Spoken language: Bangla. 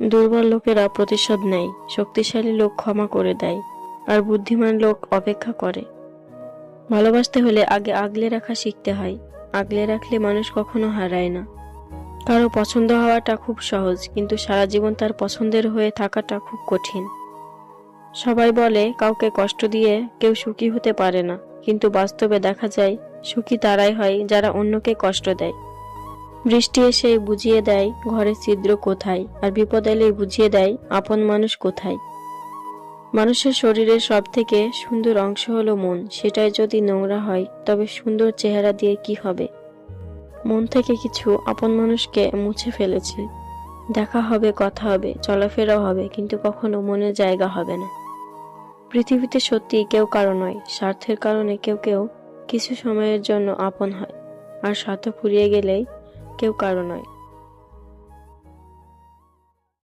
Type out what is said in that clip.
দুর্বল লোকেরা প্রতিশোধ নেয়, শক্তিশালী লোক ক্ষমা করে দেয়, আর বুদ্ধিমান লোক অপেক্ষা করে। ভালোবাসতে হলে আগে আগলে রাখা শিখতে হয়, আগলে রাখলে মানুষ কখনো হারায় না। কারও পছন্দ হওয়াটা খুব সহজ, কিন্তু সারা জীবন তার পছন্দের হয়ে থাকাটা খুব কঠিন। সবাই বলে, কাউকে কষ্ট দিয়ে কেউ সুখী হতে পারে না, কিন্তু বাস্তবে দেখা যায়, সুখী তারাই হয় যারা অন্যকে কষ্ট দেয়। বৃষ্টি এসে বুঝিয়ে দেয়, ঘরের ছিদ্র কোথায়? আর বিপদ এলে বুঝিয়ে দেয়, আপন মানুষ কোথায়? মানুষের শরীরের সব থেকে সুন্দর অংশ হলো মন। সেটাই যদি নোংরা হয়, তবে সুন্দর চেহারা দিয়ে কি হবে? মন থেকে কিছু আপন মানুষকে মুছে ফেলেছে। দেখা হবে, কথা হবে, চলাফেরাও হবে, কিন্তু কখনো মনের জায়গা হবে না। পৃথিবীতে সত্যি কেউ কারও নয়, স্বার্থের কারণে কেউ কেউ কিছু সময়ের জন্য আপন হয়। আর স্বার্থ ফুরিয়ে গেলেই কেউ কারও নয়।